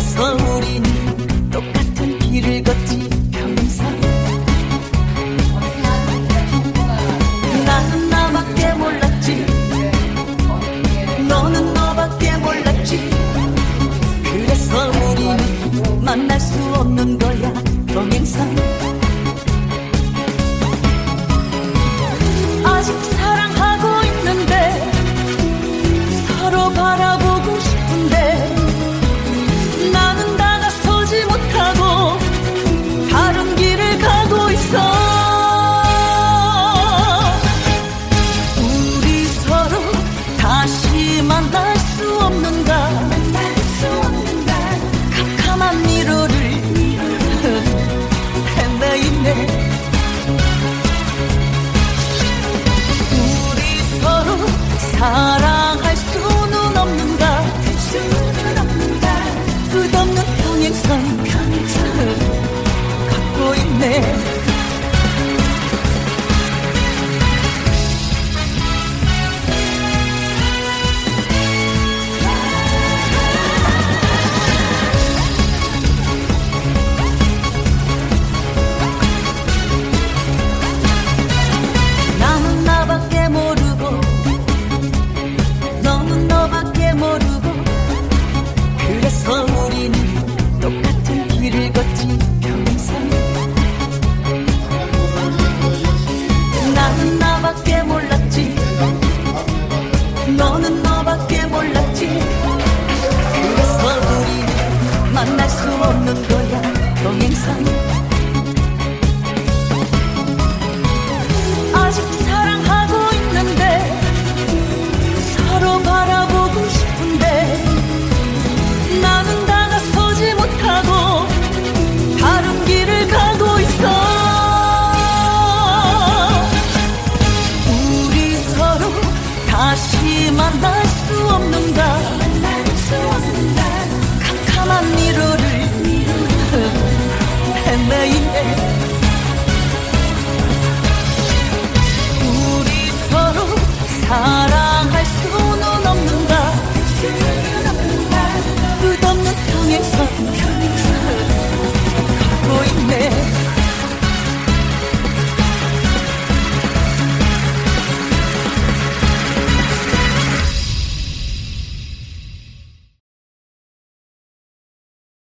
sandım time 동행선 아직 사랑하고 있는데 서로 바라보고 싶은데 나는 다가서지 못하고 다른 길을 가고 있어. 우리 서로 다시 만날 수 없는가? 만날 수 없는가? 캄캄한 이루